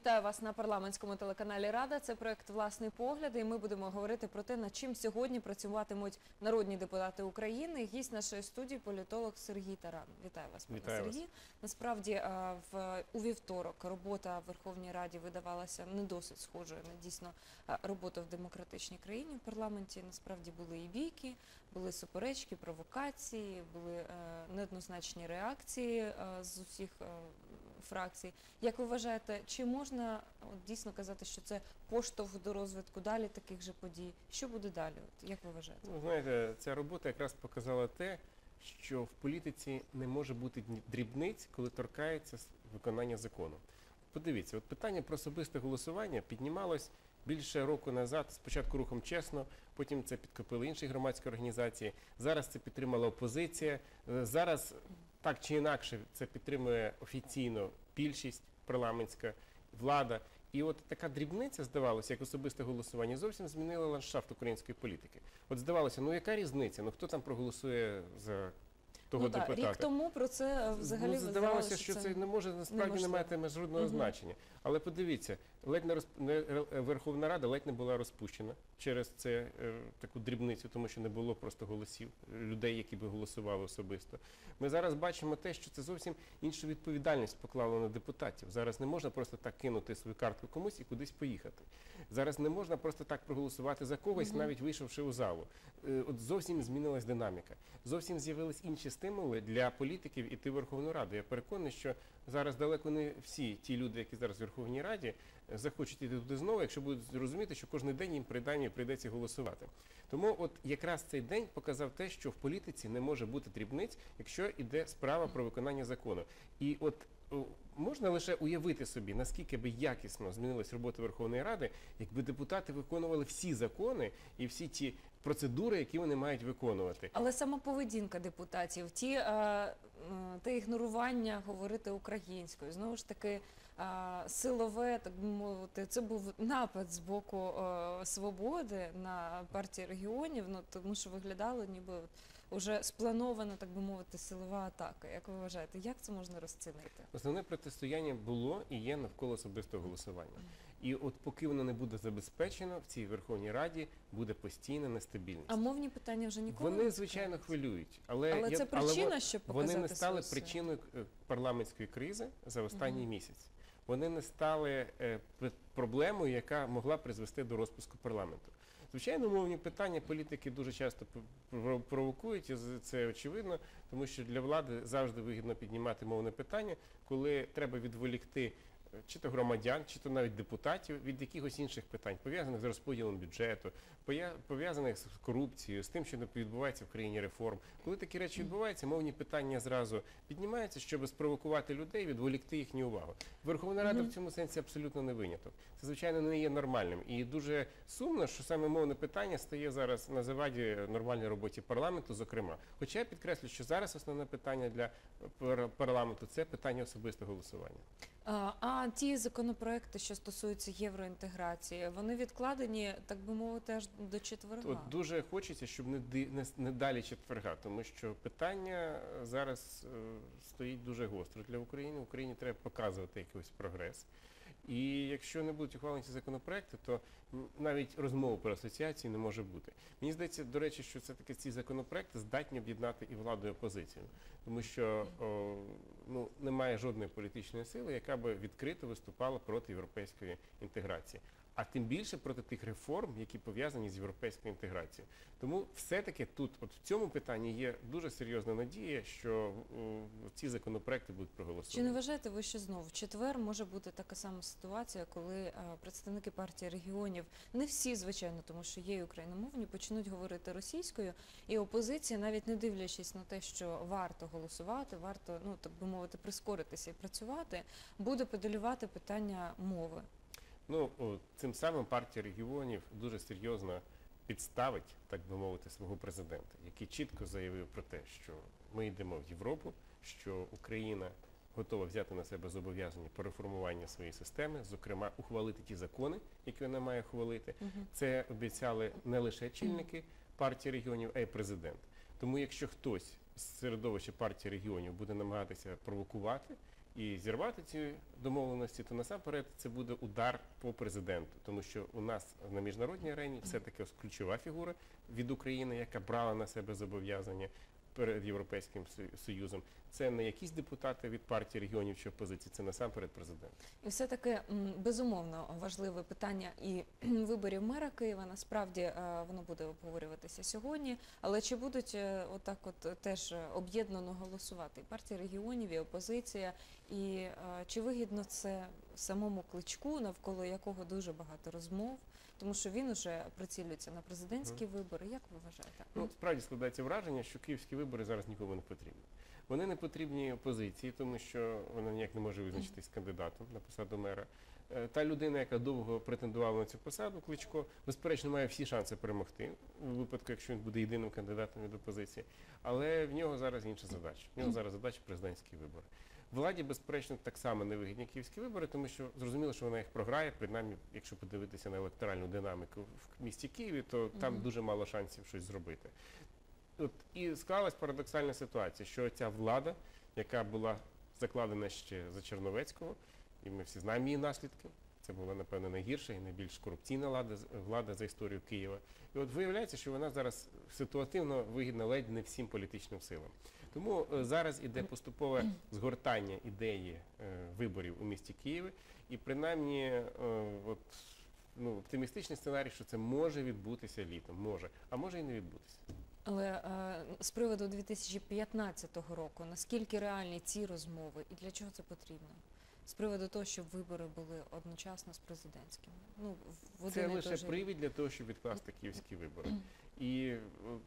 Вітаю вас на парламентському телеканалі Рада. Це проект Власний погляд. І ми будемо говорити про те, над чим сьогодні працюватимуть народні депутати України. Гість нашої студії політолог Сергій Таран. Вітаю вас, пане Вітаю вас. Насправді в у вівторок робота в Верховній Раді видавалася не досить схожою на дійсно роботу в демократичній країні. В парламенті насправді були і бійки, були суперечки, провокації, були е, неоднозначні реакції е, з усіх е, фракцій. Як ви вважаєте, чи можна от, дійсно казати, що це поштовх до розвитку далі таких же подій? Що буде далі? От, як ви вважаєте? Ну, знаєте, ця робота якраз показала те, що в політиці не може бути дрібниць, коли торкається виконання закону. Подивіться, от питання про особисте голосування піднімалось більше року назад, спочатку рухом чесно, потім це підкопили інші громадські організації. Зараз це підтримала опозиція. е, Зараз так чи інакше це підтримує офіційно більшість парламентська влада. І от така дрібниця, здавалося, як особисте голосування, зовсім змінила ландшафт української політики. От здавалося, ну яка різниця? Ну хто там проголосує за того ну, так, депутата? рік тому про це е, взагалі ну, здавалося, що це не може насправді не мати жодного Мгм. значення. Але подивіться, ледь не, розп... не е, Верховна Рада ледь не була розпущена через це е, таку дрібницю, тому що не було просто голосів е, людей, які би голосували особисто. Ми зараз бачимо те, що це зовсім іншу відповідальність поклало на депутатів. Зараз не можна просто так кинути свою картку комусь і кудись поїхати. Зараз не можна просто так проголосувати за когось, Мгм. навіть вийшовши у залу. Е, От зовсім змінилась динаміка. Зовсім з'явились інші стимули для політиків іти в Верховну Раду. Я переконаний, що зараз далеко не всі ті люди, які зараз в Верховній Раді, е, захочуть іти туди знову, якщо будуть зрозуміти, що кожен день їм придані прийдеться голосувати. Тому от якраз цей день показав те, що в політиці не може бути дрібниць, якщо йде справа про виконання закону. І от можна лише уявити собі, наскільки би якісно змінилась робота Верховної Ради, якби депутати виконували всі закони і всі ті процедури, які вони мають виконувати. Але сама поведінка депутатів, ті, е, те ігнорування говорити українською, знову ж таки, е, силове, так мовити, це був напад з боку е, свободи на партію регіонів, ну тому що виглядало, ніби уже спланована, так би мовити, силова атака. Як ви вважаєте, як це можна розцінити? Основне протистояння було і є навколо особистого голосування. І от поки воно не буде забезпечено, в цій Верховній Раді буде постійна нестабільність. А мовні питання вже ніколи Вони звичайно хвилюють, але, Але я- це причина, во- щоб вони не стали причиною е, парламентської кризи за останній Мгм. місяць. Вони не стали е, проблемою, яка могла призвести до розпуску парламенту. Звичайно, мовні питання політики дуже часто провокують, і це очевидно, тому що для влади завжди вигідно піднімати мовне питання, коли треба відволікти е, чи то громадян, чи то навіть депутатів від якихось інших питань, пов'язаних з розподілом бюджету, пов'язаних з корупцією, з тим, що не відбувається в країні реформ. Коли такі речі відбуваються, мовні питання зразу піднімаються, щоб спровокувати людей, відволікти їхню увагу. Верховна Рада Мгм. в цьому сенсі абсолютно не виняток. Це звичайно не є нормальним. І дуже сумно, що саме мовне питання стає зараз на заваді нормальній роботі парламенту, зокрема. Хоча я підкреслю, що зараз основне питання для пар- парламенту це питання особистого голосування. А, а ті законопроекти, що стосуються євроінтеграції, вони відкладені, так би мовити, аж до четверга. От дуже хочеться, щоб не, не, не далі четверга, тому що питання е, зараз е, стоїть дуже гостро для України. Україні треба показувати якийсь прогрес. І якщо не будуть ухвалені ці законопроекти, то навіть розмови про асоціації не може бути. Мені здається, до речі, що це таки ці законопроекти здатні об'єднати і владу, і опозицію, тому що о, ну, немає жодної політичної сили, яка би відкрито виступала проти європейської інтеграції. А тим більше проти тих реформ, які пов'язані з європейською інтеграцією. Тому все-таки тут, от в цьому питанні, є дуже серйозна надія, що о, ці законопроекти будуть Чи не проголосовані. вважаєте ви, що знову в четвер може бути така сама ситуація, коли е, представники партії регіонів, не всі, звичайно, тому що є україномовні, почнуть говорити російською, і опозиція, навіть не дивлячись на те, що варто голосувати, варто, ну так би мовити, прискоритися і працювати, буде педалювати питання мови. Ну цим самим партія регіонів дуже серйозно підставить, так би мовити, свого президента, який чітко заявив про те, що ми йдемо в Європу, що Україна готова взяти на себе зобов'язання по реформуванню своєї системи, зокрема ухвалити ті закони, які вона має ухвалити. Це обіцяли не лише чільники партії регіонів, а й президент. Тому якщо хтось з середовища партії регіонів буде намагатися провокувати і зірвати ці домовленості, то насамперед це буде удар по президенту, тому що у нас на міжнародній арені все-таки ключова фігура від України, яка брала на себе зобов'язання перед Європейським Союзом. Це не якісь депутати від партії регіонів чи опозиції, це насамперед президент. І все-таки безумовно важливе питання і виборів мера Києва. Насправді е, воно буде обговорюватися сьогодні. Але чи будуть е, отак, от теж об'єднано голосувати і партія регіонів, і опозиція? І е, чи вигідно це самому кличку, навколо якого дуже багато розмов? Тому що він уже прицілюється на президентські вибори. Як ви вважаєте? Ну, справді складається враження, що київські вибори зараз нікому не потрібні. Вони не потрібні опозиції, тому що вона ніяк не може визначитись кандидатом на посаду мера. Е, Та людина, яка довго претендувала на цю посаду, Кличко, безперечно, має всі шанси перемогти у випадку, якщо він буде єдиним кандидатом від опозиції. Але в нього зараз інша задача. В нього зараз задача президентські вибори. Владі, безперечно, так само невигідні київські вибори, тому що зрозуміло, що вона їх програє. Принаймні, якщо подивитися на електоральну динаміку в місті Києві, то там Мгм. дуже мало шансів щось зробити. От і склалась парадоксальна ситуація, що ця влада, яка була закладена ще за Черновецького, і ми всі знаємо її наслідки. Це була, напевно, найгірша і найбільш корупційна влада, влада за історію Києва. І от виявляється, що вона зараз ситуативно вигідна ледь не всім політичним силам. Тому е, зараз іде поступове згортання ідеї е, виборів у місті Києві, і принаймні е, от, ну, оптимістичний сценарій, що це може відбутися літом, може, а може і не відбутися. Але з приводу 2015 року, наскільки реальні ці розмови і для чого це потрібно? З приводу того, щоб вибори були одночасно з президентськими. Ну, в один Це лише теж... привід для того, щоб відкласти київські вибори. І от,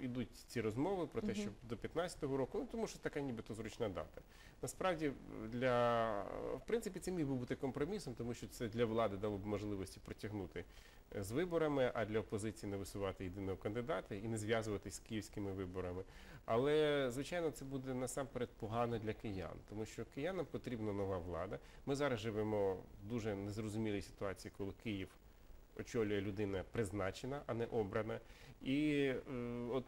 ідуть ці розмови про те, щоб до 15-го року, ну тому що така нібито зручна дата. Насправді, для в принципі, це міг би бути компромісом, тому що це для влади дало б можливості протягнути е, з виборами, а для опозиції не висувати єдиного кандидата і не зв'язуватись з київськими виборами. Але звичайно, це буде насамперед погано для киян, тому що киянам потрібна нова влада. Ми зараз живемо в дуже незрозумілій ситуації, коли Київ очолює людина призначена, а не обрана. І е, от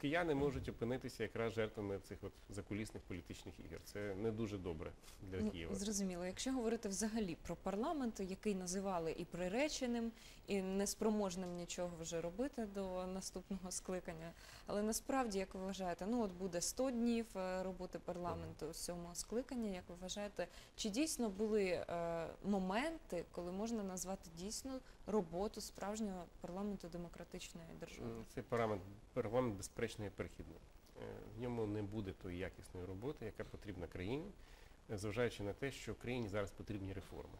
кияни можуть опинитися якраз жертвами цих от закулісних політичних ігор. Це не дуже добре для Ну, Києва. Зрозуміло. Якщо говорити взагалі про парламент, який називали і приреченим, і неспроможним нічого вже робити до наступного скликання. Але насправді, як ви вважаєте, ну от буде 100 днів е, роботи парламенту сьомого скликання. Як ви вважаєте, чи дійсно були е, моменти, коли можна назвати дійсно роботу справжнього парламенту демократичної держави? Цей парламент, парламент безперечно є перехідним. Е, В ньому не буде тої якісної роботи, яка потрібна країні, зважаючи на те, що країні зараз потрібні реформи.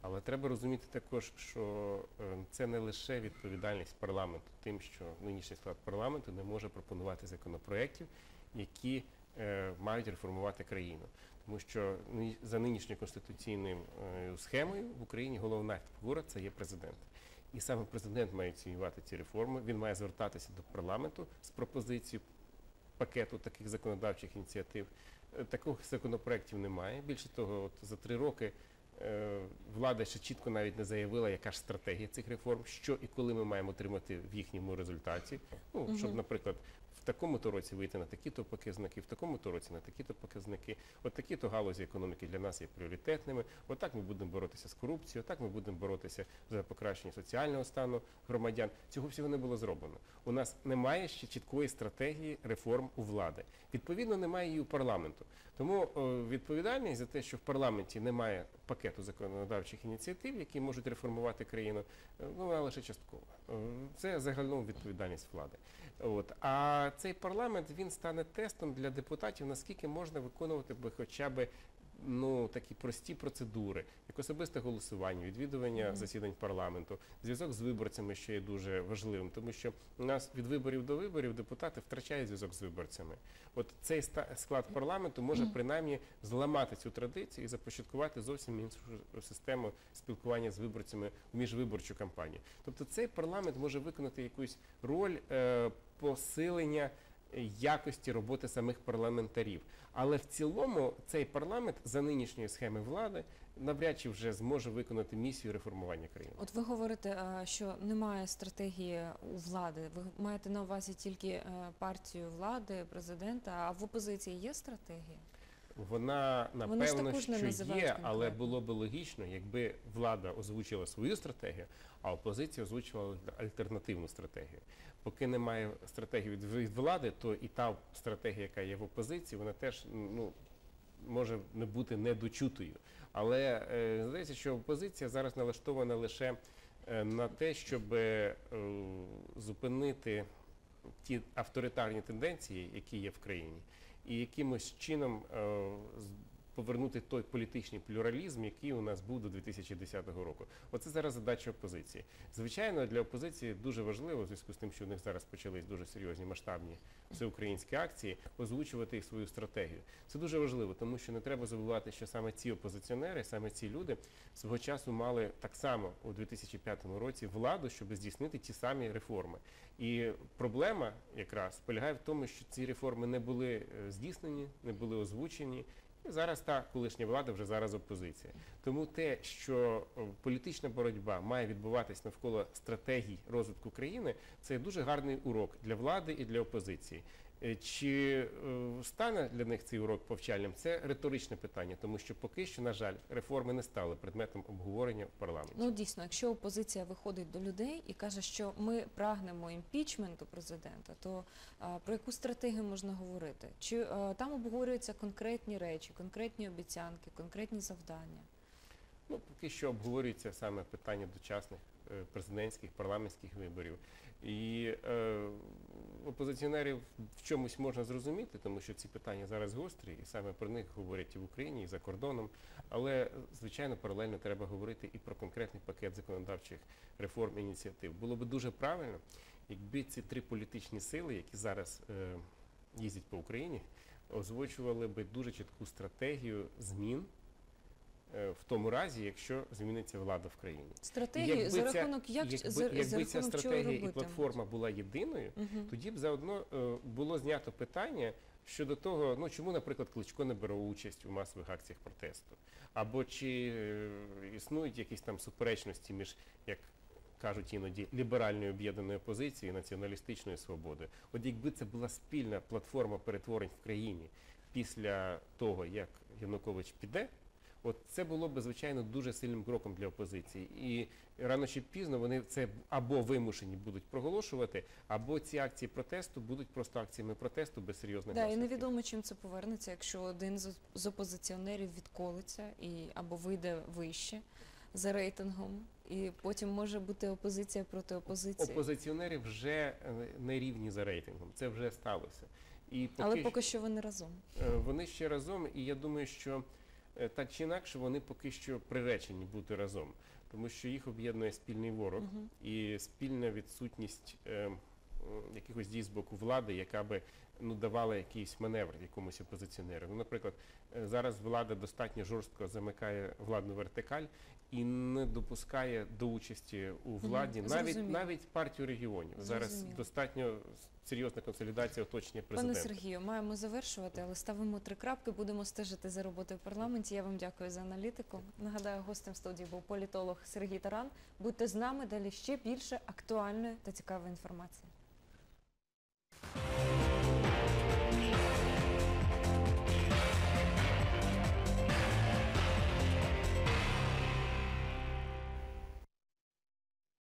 Але треба розуміти також, що е, це не лише відповідальність парламенту, тим, що нинішній склад парламенту не може пропонувати законопроєктів, які мають реформувати країну. Тому що за нинішньою конституційною е, схемою в Україні головна фігура це є президент. І саме президент має ініціювати ці реформи. Він має звертатися до парламенту з пропозицією пакету таких законодавчих ініціатив. Е, Таких законопроєктів немає. Більше того, от за три роки е, влада ще чітко навіть не заявила, яка ж стратегія цих реформ, що і коли ми маємо отримати в їхньому результаті. Ну, щоб, наприклад, в такому-то році вийти на такі-то показники, в такому-то році на такі-то показники. От такі-то галузі економіки для нас є пріоритетними. Отак ми будемо боротися з корупцією, отак ми будемо боротися за покращення соціального стану громадян. Цього всього не було зроблено. У нас немає ще чіткої стратегії реформ у влади. Відповідно, немає її у парламенту. Тому відповідальність за те, що в парламенті немає пакету законодавчих ініціатив, які можуть реформувати країну, е, ну, вона лише часткова. Е, Це загалом відповідальність влади. От. А цей парламент він стане тестом для депутатів, наскільки можна виконувати би хоча б ну, такі прості процедури, як особисте голосування, відвідування засідань парламенту, зв'язок з виборцями, що є дуже важливим, тому що у нас від виборів до виборів депутати втрачають зв'язок з виборцями. От цей склад парламенту може принаймні зламати цю традицію і започаткувати зовсім іншу систему спілкування з виборцями в міжвиборчу кампанію. Тобто цей парламент може виконати якусь роль е, посилення якості роботи самих парламентарів. Але в цілому цей парламент за нинішньої схеми влади навряд чи вже зможе виконати місію реформування країни. От ви говорите, е, що немає стратегії у влади. Ви маєте на увазі тільки е, партію влади, президента, а в опозиції є стратегія? Вона напевно що є, але було би логічно, якби влада озвучила свою стратегію, а опозиція озвучувала альтернативну стратегію. Поки немає стратегії від влади, то і та стратегія, яка є в опозиції, вона теж ну може не бути недочутою. Але е, здається, що опозиція зараз налаштована лише е, на те, щоб е, зупинити ті авторитарні тенденції, які є в країні, і якимось чином повернути той політичний плюралізм, який у нас був до 2010 року. Оце зараз задача опозиції. Звичайно, для опозиції дуже важливо, в зв'язку з тим, що в них зараз почались дуже серйозні масштабні всеукраїнські акції, озвучувати їх свою стратегію. Це дуже важливо, тому що не треба забувати, що саме ці опозиціонери, саме ці люди свого часу мали так само у 2005 році владу, щоб здійснити ті самі реформи. І проблема якраз полягає в тому, що ці реформи не були е, здійснені, не були озвучені. Зараз та колишня влада вже зараз опозиція. Тому те, що е, політична боротьба має відбуватись навколо стратегій розвитку країни, це дуже гарний урок для влади і для опозиції. Е, Чи е, стане для них цей урок повчальним? Це риторичне питання, тому що поки що, на жаль, реформи не стали предметом обговорення в парламенті. Ну дійсно, якщо опозиція виходить до людей і каже, що ми прагнемо імпічменту президента, то а, про яку стратегію можна говорити? Чи а, там обговорюються конкретні речі, конкретні обіцянки, конкретні завдання? Ну, поки що обговорюється саме питання дочасних е, президентських, парламентських виборів. І е, опозиціонерів в чомусь можна зрозуміти, тому що ці питання зараз гострі, і саме про них говорять і в Україні, і за кордоном. Але, звичайно, паралельно треба говорити і про конкретний пакет законодавчих реформ ініціатив. Було би дуже правильно, якби ці три політичні сили, які зараз е, їздять по Україні, озвучували би дуже чітку стратегію змін в тому разі, якщо зміниться влада в країні. Стратегію Якби за ця- рахунок як якби, за, якби за ця рахунок чого стратегія і платформа була єдиною, Мгм. тоді б заодно е, було знято питання щодо того, ну чому, наприклад, Кличко не бере участь у масових акціях протесту, або чи е, існують якісь там суперечності між як. Кажуть іноді ліберальною об'єднаною опозицією і націоналістичною свободою. От якби це була спільна платформа перетворень в країні після того, як Янукович піде, от це було б звичайно дуже сильним кроком для опозиції. І рано чи пізно вони це або вимушені будуть проголошувати, або ці акції протесту будуть просто акціями протесту без серйозних Да, і невідомо, чим це повернеться, якщо один з, опозиціонерів відколиться і або вийде вище за рейтингом, і потім може бути опозиція проти опозиції. Опозиціонери вже е, не рівні за рейтингом. Це вже сталося. І поки, Але поки що вони разом. Е, Вони ще разом, і я думаю, що так чи інакше вони поки що приречені бути разом, тому що їх об'єднує спільний ворог угу. і спільна відсутність е, якихось дій з боку влади, яка би ну давала якийсь маневр якомусь опозиціонеру. Ну, наприклад, е, зараз влада достатньо жорстко замикає владну вертикаль і не допускає до участі у владі навіть навіть партію регіонів. Зараз Зрозуміло. достатньо серйозна консолідація оточення Пане. Сергію, маємо завершувати, але ставимо три крапки. Будемо стежити за роботою в парламенті. Я вам дякую за аналітику. Нагадаю, гостем студії був політолог Сергій Таран. Будьте з нами далі ще більше актуальної та цікавої інформації.